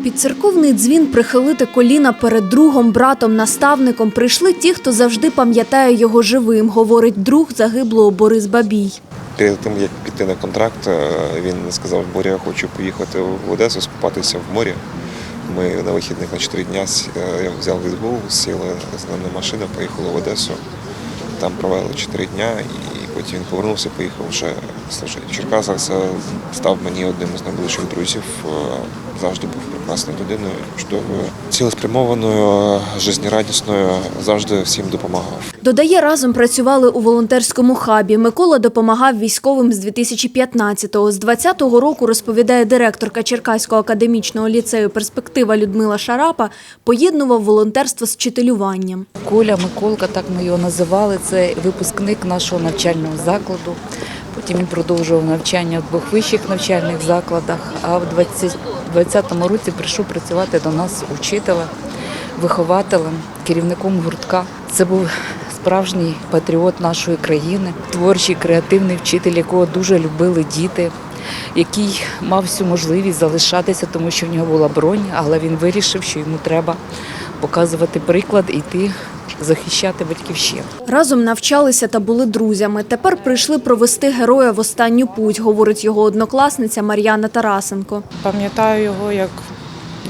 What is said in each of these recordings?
Під церковний дзвін прихилити коліна перед другом, братом, наставником прийшли ті, хто завжди пам'ятає його живим, говорить друг загиблого Борис Бабій. Перед тим як піти на контракт, е, він сказав, Боря, хочу поїхати в Одесу, скупатися в морі. Ми на вихідних на 4 дня е, я взяв відгул, сіли з ним на машину, поїхали в Одесу. Там провели 4 дня і потім він повернувся, поїхав вже служити. Черкасах став мені одним з найближчих друзів. Завжди був прекрасною людиною, чудовою, цілеспрямованою, жизнерадісною, завжди всім допомагав. Додає, разом працювали у волонтерському хабі. Микола допомагав військовим з 2015-го. З 20-го року, розповідає директорка Черкаського академічного ліцею «Перспектива» Людмила Шарапа, поєднував волонтерство з вчителюванням. Коля Миколка, так ми його називали. Це випускник нашого навчального закладу. Потім він продовжував навчання в двох вищих навчальних закладах. А в 2020 році прийшов працювати до нас учителем, вихователем, керівником гуртка. Це був справжній патріот нашої країни, творчий, креативний вчитель, якого дуже любили діти. Який мав всю можливість залишатися, тому що в нього була бронь, але він вирішив, що йому треба показувати приклад і йти захищати батьківщину. Разом навчалися та були друзями. Тепер прийшли провести героя в останню путь, говорить його однокласниця Мар'яна Тарасенко. Пам'ятаю його як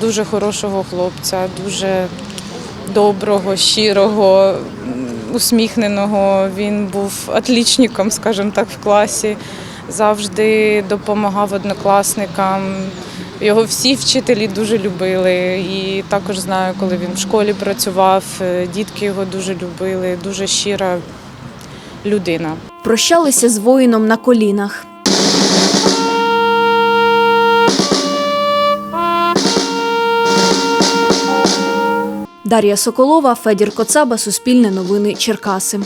дуже хорошого хлопця, дуже доброго, щирого, усміхненого. Він був атлічником, скажімо так, в класі. Завжди допомагав однокласникам. Його всі вчителі дуже любили. І також знаю, коли він в школі працював, е, дітки його дуже любили, дуже щира людина. Прощалися з воїном на колінах. Дар'я Соколова, Федір Коцаба, Суспільне новини Черкаси.